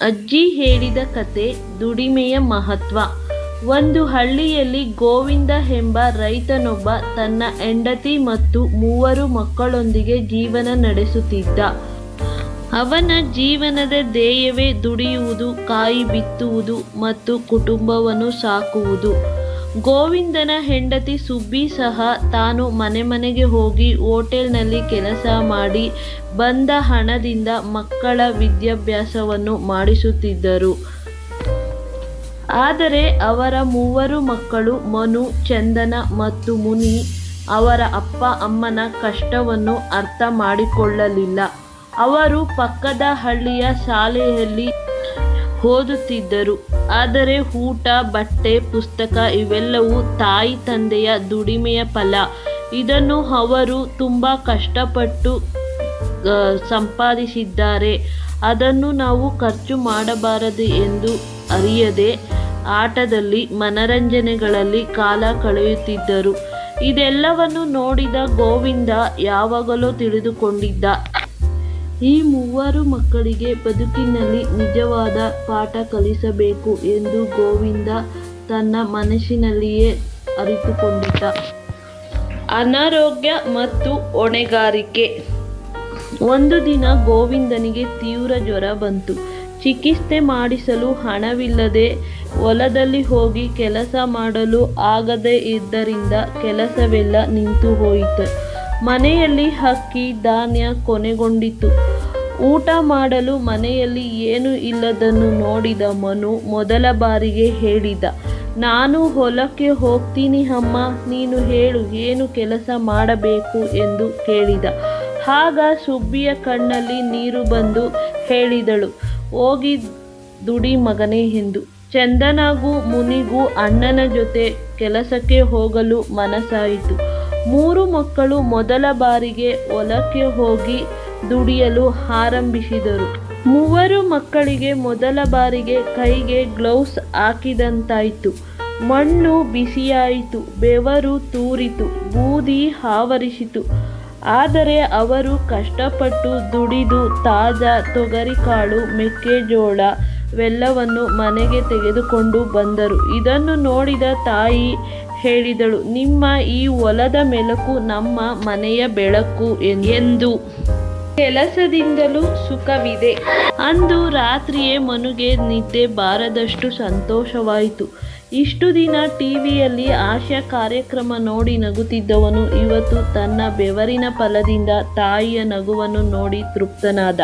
ಅಜ್ಜಿ ಹೇಳಿದ ಕತೆ ದುಡಿಮೆಯ ಮಹತ್ವ. ಒಂದು ಹಳ್ಳಿಯಲ್ಲಿ ಗೋವಿಂದ ಎಂಬ ರೈತನೊಬ್ಬ ತನ್ನ ಹೆಂಡತಿ ಮತ್ತು ಮೂವರು ಮಕ್ಕಳೊಂದಿಗೆ ಜೀವನ ನಡೆಸುತ್ತಿದ್ದ. ಅವನ ಜೀವನದ ಧ್ಯೇಯವೇ ದುಡಿಯುವುದು, ಕಾಯಿ ಬಿತ್ತುವುದು ಮತ್ತು ಕುಟುಂಬವನ್ನು ಸಾಕುವುದು. ಗೋವಿಂದನ ಹೆಂಡತಿ ಸುಬ್ಬಿ ಸಹ ತಾನು ಮನೆ ಮನೆಗೆ ಹೋಗಿ ಹೋಟೆಲ್ನಲ್ಲಿ ಕೆಲಸ ಮಾಡಿ ಬಂದ ಹಣದಿಂದ ಮಕ್ಕಳ ವಿದ್ಯಾಭ್ಯಾಸವನ್ನು ಮಾಡಿಸುತ್ತಿದ್ದರು. ಆದರೆ ಅವರ ಮೂವರು ಮಕ್ಕಳು ಮನು, ಚಂದನ ಮತ್ತು ಮುನಿ ಅವರ ಅಪ್ಪ ಅಮ್ಮನ ಕಷ್ಟವನ್ನು ಅರ್ಥ ಮಾಡಿಕೊಳ್ಳಲಿಲ್ಲ. ಅವರು ಪಕ್ಕದ ಹಳ್ಳಿಯ ಶಾಲೆಯಲ್ಲಿ ಓದುತ್ತಿದ್ದರು. ಆದರೆ ಊಟ, ಬಟ್ಟೆ, ಪುಸ್ತಕ ಇವೆಲ್ಲವೂ ತಾಯಿ ತಂದೆಯ ದುಡಿಮೆಯ ಫಲ. ಇದನ್ನು ಅವರು ತುಂಬ ಕಷ್ಟಪಟ್ಟು ಸಂಪಾದಿಸಿದ್ದಾರೆ. ಅದನ್ನು ನಾವು ಖರ್ಚು ಮಾಡಬಾರದು ಎಂದು ಅರಿಯದೆ ಆಟದಲ್ಲಿ ಮನರಂಜನೆಗಳಲ್ಲಿ ಕಾಲ ಕಳೆಯುತ್ತಿದ್ದರು. ಇದೆಲ್ಲವನ್ನು ನೋಡಿದ ಗೋವಿಂದ ಯಾವಾಗಲೂ ತಿಳಿದುಕೊಂಡಿದ್ದ ಈ ಮೂವರು ಮಕ್ಕಳಿಗೆ ಬದುಕಿನಲ್ಲಿ ನಿಜವಾದ ಪಾಠ ಕಲಿಸಬೇಕು ಎಂದು ಗೋವಿಂದ ತನ್ನ ಮನಸ್ಸಿನಲ್ಲಿಯೇ ಅರಿತುಕೊಂಡಿದ್ದ. ಅನಾರೋಗ್ಯ ಮತ್ತು ಹೊಣೆಗಾರಿಕೆ. ಒಂದು ದಿನ ಗೋವಿಂದನಿಗೆ ತೀವ್ರ ಜ್ವರ ಬಂತು. ಚಿಕಿತ್ಸೆ ಮಾಡಿಸಲು ಹಣವಿಲ್ಲದೆ ಹೊಲದಲ್ಲಿ ಹೋಗಿ ಕೆಲಸ ಮಾಡಲು ಆಗದೇ ಇದ್ದರಿಂದ ಕೆಲಸವೆಲ್ಲ ನಿಂತು ಹೋಯಿತು ಮನೆಯಲ್ಲಿ ಅಕ್ಕಿ, ಧಾನ್ಯ ಕೊನೆಗೊಂಡಿತು ಊಟ ಮಾಡಲು ಮನೆಯಲ್ಲಿ ಏನು ಇಲ್ಲದನ್ನು ನೋಡಿದ ಮನು ಮೊದಲ ಬಾರಿಗೆ ಹೇಳಿದ, ನಾನು ಹೊಲಕ್ಕೆ ಹೋಗ್ತೀನಿ ಅಮ್ಮ, ನೀನು ಹೇಳು, ಏನು ಕೆಲಸ ಮಾಡಬೇಕು? ಎಂದು ಕೇಳಿದ. ಆಗ ಸುಬ್ಬಿಯ ಕಣ್ಣಲ್ಲಿ ನೀರು ಬಂದು ಹೇಳಿದಳು, ಹೋಗಿ ದುಡಿ ಮಗನೇ ಎಂದು. ಚಂದನಾಗೂ ಮುನಿಗೂ ಅಣ್ಣನ ಜೊತೆ ಕೆಲಸಕ್ಕೆ ಹೋಗಲು ಮನಸ್ಸಾಯಿತು. ಮೂರು ಮಕ್ಕಳು ಮೊದಲ ಬಾರಿಗೆ ಹೊಲಕ್ಕೆ ಹೋಗಿ ದುಡಿಯಲು ಆರಂಭಿಸಿದರು. ಮೂವರು ಮಕ್ಕಳಿಗೆ ಮೊದಲ ಬಾರಿಗೆ ಕೈಗೆ ಗ್ಲೌಸ್ ಹಾಕಿದಂತಾಯಿತು. ಮಣ್ಣು ಬಿಸಿಯಾಯಿತು, ಬೆವರು ತೂರಿತು, ಬೂದಿ ಆವರಿಸಿತು. ಆದರೆ ಅವರು ಕಷ್ಟಪಟ್ಟು ದುಡಿದು ತಾಜಾ ತೊಗರಿಕಾಳು, ಮೆಕ್ಕೆಜೋಳ ವೆಲ್ಲವನ್ನು ಮನೆಗೆ ತೆಗೆದುಕೊಂಡು ಬಂದರು. ಇದನ್ನು ನೋಡಿದ ತಾಯಿ ಹೇಳಿದಳು, ನಿಮ್ಮ ಈ ಹೊಲದ ಮೆಲುಕು ನಮ್ಮ ಮನೆಯ ಬೆಳಕು ಎಂದು. ಕೆಲಸದಿಂದಲೂ ಸುಖವಿದೆ. ಅಂದು ರಾತ್ರಿಯೇ ಮನುಗೆ ನಿದ್ದೆ ಬಾರದಷ್ಟು ಸಂತೋಷವಾಯಿತು. ಇಷ್ಟು ದಿನ ಟಿವಿಯಲ್ಲಿ ಆಶಾ ಕಾರ್ಯಕ್ರಮ ನೋಡಿ ನಗುತ್ತಿದ್ದವನು. ಇವತ್ತು ತನ್ನ ಬೆವರಿನ ಫಲದಿಂದ ತಾಯಿಯ ನಗುವನ್ನು ನೋಡಿ ತೃಪ್ತನಾದ.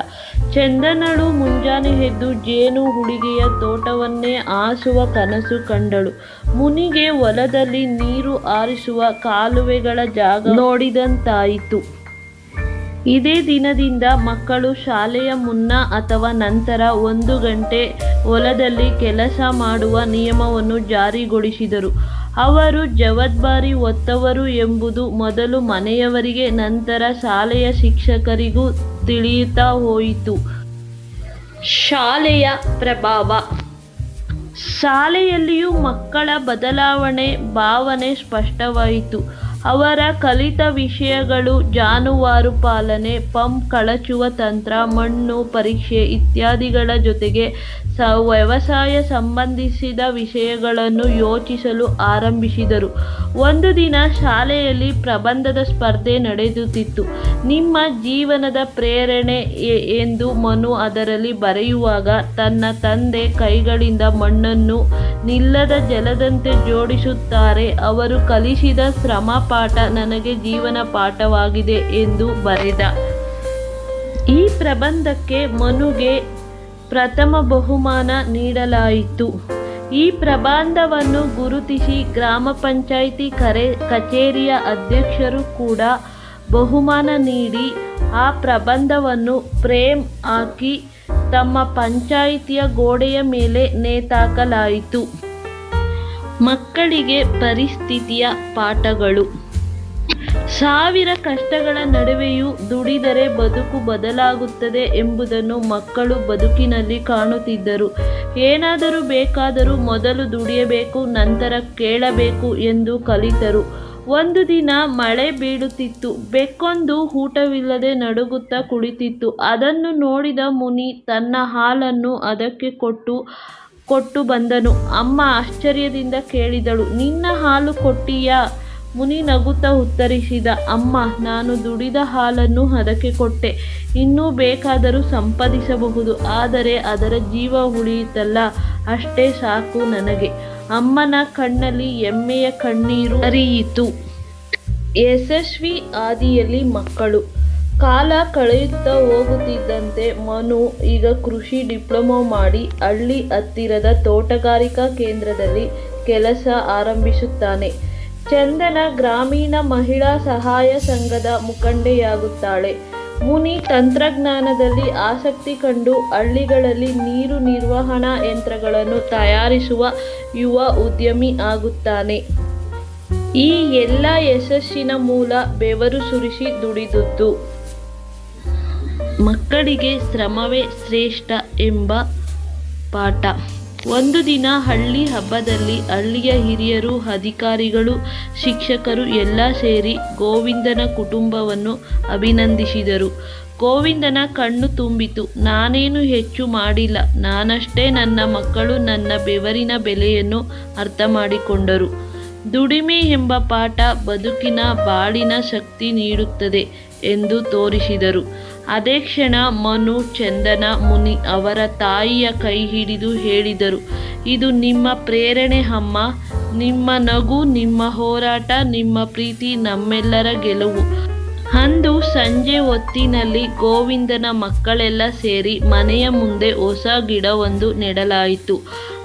ಚಂದನಳು ಮುಂಜಾನೆ ಎದ್ದು ಜೇನು ಹುಡುಗಿಯ ತೋಟವನ್ನೇ ಆಸುವ ಕನಸು ಕಂಡಳು. ಮುನಿಗೆ ಹೊಲದಲ್ಲಿ ನೀರು ಆರಿಸುವ ಕಾಲುವೆಗಳ ಜಾಗ ನೋಡಿದಂತಾಯಿತು. ಇದೇ ದಿನದಿಂದ ಮಕ್ಕಳು ಶಾಲೆಯ ಮುನ್ನ ಅಥವಾ ನಂತರ ಒಂದು ಗಂಟೆ ಹೊಲದಲ್ಲಿ ಕೆಲಸ ಮಾಡುವ ನಿಯಮವನ್ನು ಜಾರಿಗೊಳಿಸಿದರು. ಅವರು ಜವಾಬ್ದಾರಿ ಒತ್ತವರು ಎಂಬುದು ಮೊದಲು ಮನೆಯವರಿಗೆ, ನಂತರ ಶಾಲೆಯ ಶಿಕ್ಷಕರಿಗೂ ತಿಳಿಯುತ್ತಾ ಹೋಯಿತು. ಶಾಲೆಯ ಪ್ರಭಾವ. ಶಾಲೆಯಲ್ಲಿಯೂ ಮಕ್ಕಳ ಬದಲಾವಣೆ ಭಾವನೆ ಸ್ಪಷ್ಟವಾಯಿತು. ಅವರ ಕಲಿತ ವಿಷಯಗಳು ಜಾನುವಾರು ಪಾಲನೆ, ಪಂಪ್ ಕಳಚುವ ತಂತ್ರ, ಮಣ್ಣು ಪರೀಕ್ಷೆ ಇತ್ಯಾದಿಗಳ ಜೊತೆಗೆ ಸ, ವ್ಯವಸಾಯ ಸಂಬಂಧಿಸಿದ ವಿಷಯಗಳನ್ನು ಯೋಚಿಸಲು ಆರಂಭಿಸಿದರು. ಒಂದು ದಿನ ಶಾಲೆಯಲ್ಲಿ ಪ್ರಬಂಧದ ಸ್ಪರ್ಧೆ ನಡೆಯುತ್ತಿತ್ತು ನಿಮ್ಮ ಜೀವನದ ಪ್ರೇರಣೆ ಎಂದು ಮನು ಅದರಲ್ಲಿ ಬರೆಯುವಾಗ, ತನ್ನ ತಂದೆ ಕೈಗಳಿಂದ ಮಣ್ಣನ್ನು ನಿಲ್ಲದ ಜಲದಂತೆ ಜೋಡಿಸುತ್ತಾರೆ. ಅವರು ಕಲಿಸಿದ ಶ್ರಮ ಪಾಠ ನನಗೆ ಜೀವನ ಪಾಠವಾಗಿದೆ ಎಂದು ಬರೆದ. ಈ ಪ್ರಬಂಧಕ್ಕೆ ಮನುಗೆ ಪ್ರಥಮ ಬಹುಮಾನ ನೀಡಲಾಯಿತು. ಈ ಪ್ರಬಂಧವನ್ನು ಗುರುತಿಸಿ ಗ್ರಾಮ ಪಂಚಾಯಿತಿ ಕರೆ, ಕಚೇರಿಯ ಅಧ್ಯಕ್ಷರು ಕೂಡ ಬಹುಮಾನ ನೀಡಿ ಆ ಪ್ರಬಂಧವನ್ನು ಪ್ರೇಮ್ ಹಾಕಿ ತಮ್ಮ ಪಂಚಾಯಿತಿಯ ಗೋಡೆಯ ಮೇಲೆ ನೇತಾಕಲಾಯಿತು. ಮಕ್ಕಳಿಗೆ ಪರಿಸ್ಥಿತಿಯ ಪಾಠಗಳು. ಸಾವಿರ ಕಷ್ಟಗಳ ನಡುವೆಯೂ ದುಡಿದರೆ ಬದುಕು ಬದಲಾಗುತ್ತದೆ ಎಂಬುದನ್ನು ಮಕ್ಕಳು ಬದುಕಿನಲ್ಲಿ ಕಾಣುತ್ತಿದ್ದರು. ಏನಾದರೂ ಬೇಕಾದರೂ ಮೊದಲು ದುಡಿಯಬೇಕು, ನಂತರ ಕೇಳಬೇಕು ಎಂದು ಕಲಿತರು. ಒಂದು ದಿನ ಮಳೆ ಬೀಳುತ್ತಿತ್ತು. ಬೆಕ್ಕೊಂದು ಊಟವಿಲ್ಲದೆ ನಡುಗುತ್ತಾ ಕುಳಿತಿತ್ತು. ಅದನ್ನು ನೋಡಿದ ಮುನಿ ತನ್ನ ಹಾಲನ್ನು ಅದಕ್ಕೆ ಕೊಟ್ಟು ಕೊಟ್ಟು ಬಂದನು. ಅಮ್ಮ ಆಶ್ಚರ್ಯದಿಂದ ಕೇಳಿದಳು, ನಿನ್ನ ಹಾಲು ಕೊಟ್ಟೀಯಾ? ಮುನಿ ನಗುತ್ತಾ ಉತ್ತರಿಸಿದ, ಅಮ್ಮ, ನಾನು ದುಡಿದ ಹಾಲನ್ನು ಅದಕ್ಕೆ ಕೊಟ್ಟೆ. ಇನ್ನೂ ಬೇಕಾದರೂ ಸಂಪಾದಿಸಬಹುದು, ಆದರೆ ಅದರ ಜೀವ ಉಳಿಯಿತಲ್ಲ, ಅಷ್ಟೇ ಸಾಕು ನನಗೆ. ಅಮ್ಮನ ಕಣ್ಣಲ್ಲಿ ಎಮ್ಮೆಯ ಕಣ್ಣೀರು ಹರಿಯಿತು. ಯಶಸ್ವಿ ಆದಿಯಲ್ಲಿ ಮಕ್ಕಳು. ಕಾಲ ಕಳೆಯುತ್ತಾ ಹೋಗುತ್ತಿದ್ದಂತೆ ಮನು ಈಗ ಕೃಷಿ ಡಿಪ್ಲೊಮೊ ಮಾಡಿ ಹಳ್ಳಿ ಹತ್ತಿರದ ತೋಟಗಾರಿಕಾ ಕೇಂದ್ರದಲ್ಲಿ ಕೆಲಸ ಆರಂಭಿಸುತ್ತಾನೆ. ಚಂದನ ಗ್ರಾಮೀಣ ಮಹಿಳಾ ಸಹಾಯ ಸಂಘದ ಮುಖಂಡೆಯಾಗುತ್ತಾಳೆ. ಮುನಿ ತಂತ್ರಜ್ಞಾನದಲ್ಲಿ ಆಸಕ್ತಿ ಕಂಡು ಹಳ್ಳಿಗಳಲ್ಲಿ ನೀರು ನಿರ್ವಹಣಾ ಯಂತ್ರಗಳನ್ನು ತಯಾರಿಸುವ ಯುವ ಉದ್ಯಮಿ ಆಗುತ್ತಾನೆ. ಈ ಎಲ್ಲ ಯಶಸ್ಸಿನ ಮೂಲ ಬೆವರು ಸುರಿಸಿ ದುಡಿದುದು ಮಕ್ಕಳಿಗೆ ಶ್ರಮವೇ ಶ್ರೇಷ್ಠ ಎಂಬ ಪಾಠ. ಒಂದು ದಿನ ಹಳ್ಳಿ ಹಬ್ಬದಲ್ಲಿ ಹಳ್ಳಿಯ ಹಿರಿಯರು, ಅಧಿಕಾರಿಗಳು, ಶಿಕ್ಷಕರು ಎಲ್ಲ ಸೇರಿ ಗೋವಿಂದನ ಕುಟುಂಬವನ್ನು ಅಭಿನಂದಿಸಿದರು. ಗೋವಿಂದನ ಕಣ್ಣು ತುಂಬಿತು. ನಾನೇನು ಹೆಚ್ಚು ಮಾಡಿಲ್ಲ. ನಾನಷ್ಟೇ ನನ್ನ ಮಕ್ಕಳು ನನ್ನ ಬೆವರಿನ ಬೆಲೆಯನ್ನು ಅರ್ಥ ಮಾಡಿಕೊಂಡರು ದುಡಿಮೆ ಎಂಬ ಪಾಠ ಬದುಕಿನ ಬಾಳಿನ ಶಕ್ತಿ ನೀಡುತ್ತದೆ ಎಂದು ತೋರಿಸಿದರು. ಅದೇ ಕ್ಷಣ ಮನು ಚಂದನ ಮುನಿ ಅವರ ತಾಯಿಯ ಕೈ ಹಿಡಿದು ಹೇಳಿದರು, ಇದು ನಿಮ್ಮ ಪ್ರೇರಣೆ ಅಮ್ಮ. ನಿಮ್ಮ ನಗು, ನಿಮ್ಮ ಹೋರಾಟ, ನಿಮ್ಮ ಪ್ರೀತಿ ನಮ್ಮೆಲ್ಲರ ಗೆಲುವು. ಅಂದು ಸಂಜೆ ಹೊತ್ತಿನಲ್ಲಿ ಗೋವಿಂದನ ಮಕ್ಕಳೆಲ್ಲ ಸೇರಿ ಮನೆಯ ಮುಂದೆ ಹೊಸ ಗಿಡವೊಂದು ನೆಡಲಾಯಿತು.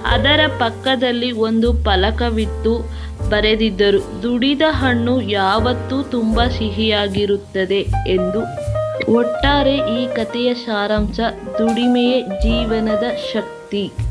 ಅದರ ಪಕ್ಕದಲ್ಲಿ ಒಂದು ಫಲಕವಿತ್ತು ಬರೆದಿದ್ದರು, ದುಡಿದ ಹಣ್ಣು ಯಾವತ್ತೂ ತುಂಬ ಸಿಹಿಯಾಗಿರುತ್ತದೆ ಎಂದು. ಒಟ್ಟಾರೆ ಈ ಕಥೆಯ ಸಾರಾಂಶ ದುಡಿಮೆಯೇ ಜೀವನದ ಶಕ್ತಿ.